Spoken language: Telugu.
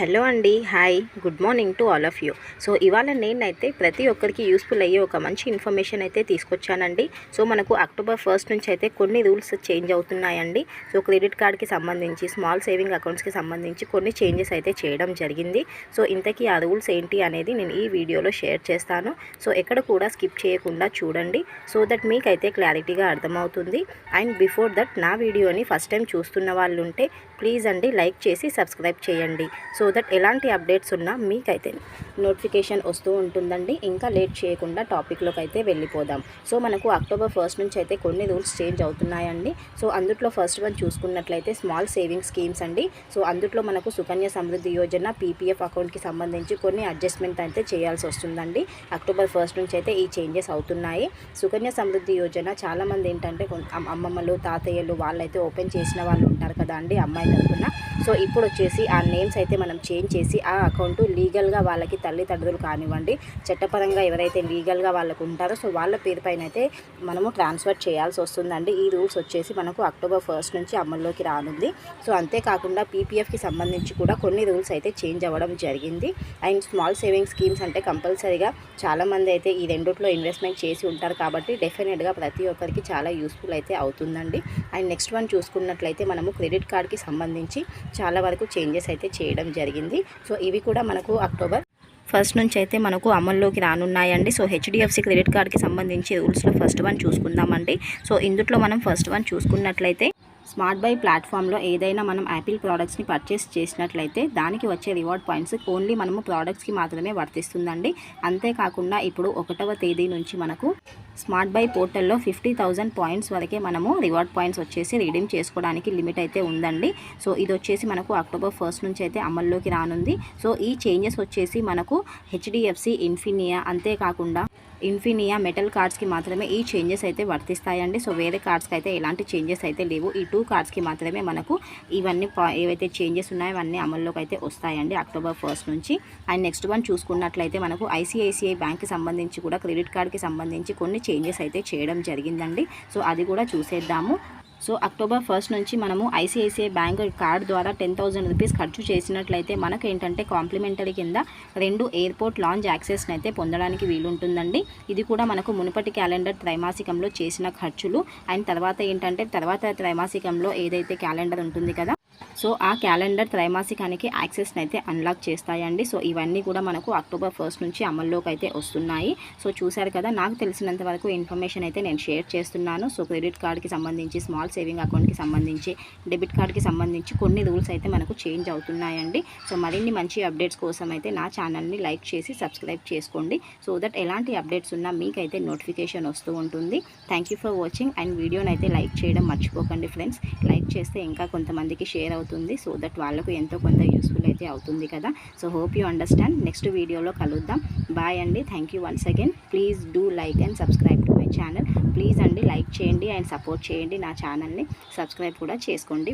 హలో అండి hi good morning to all of you. So ఇవాళ నేనైతే ప్రతి ఒక్కరికి యూస్ఫుల్ అయ్యే ఒక మంచి ఇన్ఫర్మేషన్ అయితే తీసుకొచ్చానండి. సో మనకు అక్టోబర్ ఫస్ట్ నుంచి అయితే కొన్ని రూల్స్ చేంజ్ అవుతున్నాయండి. సో క్రెడిట్ కార్డ్కి సంబంధించి స్మాల్ సేవింగ్ అకౌంట్స్కి సంబంధించి కొన్ని చేంజెస్ అయితే చేయడం జరిగింది. సో ఇంతకీ ఆ రూల్స్ ఏంటి అనేది నేను ఈ వీడియోలో షేర్ చేస్తాను. సో ఎక్కడ కూడా స్కిప్ చేయకుండా చూడండి. సో దట్ మీకైతే క్లారిటీగా అర్థమవుతుంది. అండ్ బిఫోర్ దట్ నా వీడియోని ఫస్ట్ టైం చూస్తున్న వాళ్ళు ఉంటే ప్లీజ్ అండి లైక్ చేసి సబ్స్క్రైబ్ చేయండి. సో దట్ ఎలాంటి అప్డేట్స్ ఉన్నా మీకైతే నోటిఫికేషన్ వస్తూ ఉంటుందండి. ఇంకా లేట్ చేయకుండా టాపిక్లోకి అయితే వెళ్ళిపోదాం. సో మనకు అక్టోబర్ ఫస్ట్ నుంచి అయితే కొన్ని రూల్స్ చేంజ్ అవుతున్నాయండి. సో అందుట్లో ఫస్ట్ వన్ చూసుకున్నట్లయితే స్మాల్ సేవింగ్ స్కీమ్స్ అండి. సో అందుట్లో మనకు సుకన్య సమృద్ధి యోజన పీపీఎఫ్ అకౌంట్కి సంబంధించి కొన్ని అడ్జస్ట్మెంట్ అయితే చేయాల్సి వస్తుందండి. అక్టోబర్ ఫస్ట్ నుంచి అయితే ఈ చేంజెస్ అవుతున్నాయి. సుకన్య సమృద్ధి యోజన చాలామంది ఏంటంటే అమ్మమ్మలు తాతయ్యలు వాళ్ళైతే ఓపెన్ చేసిన వాళ్ళు ఉంటారు కదా అండి అమ్మాయి తరఫున సో ఇప్పుడు వచ్చేసి ఆ నేమ్స్ అయితే మనం చేంజ్ చేసి ఆ అకౌంట్ లీగల్గా వాళ్ళకి తల్లిదండ్రులు కానివ్వండి చట్టపరంగా ఎవరైతే లీగల్గా వాళ్ళకు ఉంటారో సో వాళ్ళ పేరు పైన అయితే మనము ట్రాన్స్ఫర్ చేయాల్సి వస్తుందండి. ఈ రూల్స్ వచ్చేసి మనకు అక్టోబర్ ఫస్ట్ నుంచి అమల్లోకి రానుంది. సో అంతేకాకుండా పీపీఎఫ్కి సంబంధించి కూడా కొన్ని రూల్స్ అయితే చేంజ్ అవ్వడం జరిగింది. అండ్ స్మాల్ సేవింగ్ స్కీమ్స్ అంటే కంపల్సరీగా చాలామంది అయితే ఈ రెండిట్లో ఇన్వెస్ట్మెంట్ చేసి ఉంటారు కాబట్టి డెఫినెట్గా ప్రతి ఒక్కరికి చాలా యూస్ఫుల్ అయితే అవుతుందండి. అండ్ నెక్స్ట్ వన్ చూసుకున్నట్లయితే మనము క్రెడిట్ కార్డ్కి సంబంధించి చాలా వరకు చేంజెస్ అయితే చేయడం జరిగింది. సో ఇవి కూడా మనకు అక్టోబర్ ఫస్ట్ నుంచి అయితే మనకు అమల్లోకి రానున్నాయండి. సో హెచ్డిఎఫ్సి క్రెడిట్ కార్డ్కి సంబంధించి రూల్స్లో ఫస్ట్ వన్ చూసుకుందామండి. సో ఇందుట్లో మనం ఫస్ట్ వన్ చూసుకున్నట్లయితే స్మార్ట్ బై ప్లాట్ఫామ్లో ఏదైనా మనం యాపిల్ ప్రోడక్ట్స్ని పర్చేస్ చేసినట్లయితే దానికి వచ్చే రివార్డ్ పాయింట్స్ ఓన్లీ మనము ప్రోడక్ట్స్కి మాత్రమే వర్తిస్తుందండి. అంతేకాకుండా ఇప్పుడు ఒకటవ తేదీ నుంచి మనకు స్మార్ట్ బై పోర్టల్లో ఫిఫ్టీ థౌజండ్ పాయింట్స్ వరకే మనము రివార్డ్ పాయింట్స్ వచ్చేసి రీడీమ్ చేసుకోవడానికి లిమిట్ అయితే ఉందండి. సో ఇది వచ్చేసి మనకు అక్టోబర్ ఫస్ట్ నుంచి అయితే అమల్లోకి రానుంది. సో ఈ చేంజెస్ వచ్చేసి మనకు హెచ్డిఎఫ్సి ఇన్ఫినియా అంతేకాకుండా ఇన్ఫినియా మెటల్ కార్డ్స్కి మాత్రమే ఈ చేంజెస్ అయితే వర్తిస్తాయండి. సో వేరే కార్డ్స్కి అయితే ఎలాంటి చేంజెస్ అయితే లేవు. ఈ టూ కార్డ్స్కి మాత్రమే మనకు ఇవన్నీ ఏవైతే చేంజెస్ ఉన్నాయో అవన్నీ అమల్లోకి అయితే వస్తాయండి అక్టోబర్ ఫస్ట్ నుంచి. అండ్ నెక్స్ట్ వన్ చూసుకున్నట్లయితే మనకు ఐసిఐసిఐ బ్యాంక్కి సంబంధించి కూడా క్రెడిట్ కార్డ్కి సంబంధించి కొన్ని చేంజెస్ అయితే చేయడం జరిగిందండి. సో అది కూడా చూసేద్దాము. సో అక్టోబర్ ఫస్ట్ నుంచి మనము ఐసిఐసిఐ బ్యాంక్ కార్డ్ ద్వారా టెన్ థౌసండ్ రూపీస్ ఖర్చు చేసినట్లయితే మనకు ఏంటంటే కాంప్లిమెంటరీ కింద రెండు ఎయిర్పోర్ట్ లాంచ్ యాక్సెస్ని అయితే పొందడానికి వీలుంటుందండి. ఇది కూడా మనకు మునుపటి క్యాలెండర్ త్రైమాసికంలో చేసిన ఖర్చులు. అండ్ తర్వాత ఏంటంటే తర్వాత త్రైమాసికంలో ఏదైతే క్యాలెండర్ ఉంటుంది కదా సో ఆ క్యాలెండర్ త్రైమాసికానికి యాక్సెస్ని అయితే అన్లాక్ చేస్తాయండి. సో ఇవన్నీ కూడా మనకు అక్టోబర్ ఫస్ట్ నుంచి అమల్లోకి అయితే వస్తున్నాయి. సో చూశారు కదా నాకు తెలిసినంత వరకు ఇన్ఫర్మేషన్ అయితే నేను షేర్ చేస్తున్నాను. సో క్రెడిట్ కార్డ్కి సంబంధించి స్మాల్ సేవింగ్ అకౌంట్కి సంబంధించి డెబిట్ కార్డ్కి సంబంధించి కొన్ని రూల్స్ అయితే మనకు చేంజ్ అవుతున్నాయండి. సో మరిన్ని మంచి అప్డేట్స్ కోసం అయితే నా ఛానల్ని లైక్ చేసి సబ్స్క్రైబ్ చేసుకోండి. సో దట్ ఎలాంటి అప్డేట్స్ ఉన్నా మీకైతే నోటిఫికేషన్ వస్తూ ఉంటుంది. Thank you for watching and వీడియోని అయితే లైక్ చేయడం మర్చిపోకండి ఫ్రెండ్స్ లైక్ చేస్తే ఇంకా కొంతమందికి షేర్ అవుతుంది అవుతుంది సో దట్ వాళ్ళకు ఎంతో కొంత యూస్ఫుల్ అయితే అవుతుంది కదా. So hope you understand next వీడియోలో కలుద్దాం. బాయ్ అండి. Thank you once again please do like and subscribe to my channel please అండి లైక్ చేయండి అండ్ సపోర్ట్ చేయండి నా ఛానల్ని సబ్స్క్రైబ్ కూడా చేసుకోండి.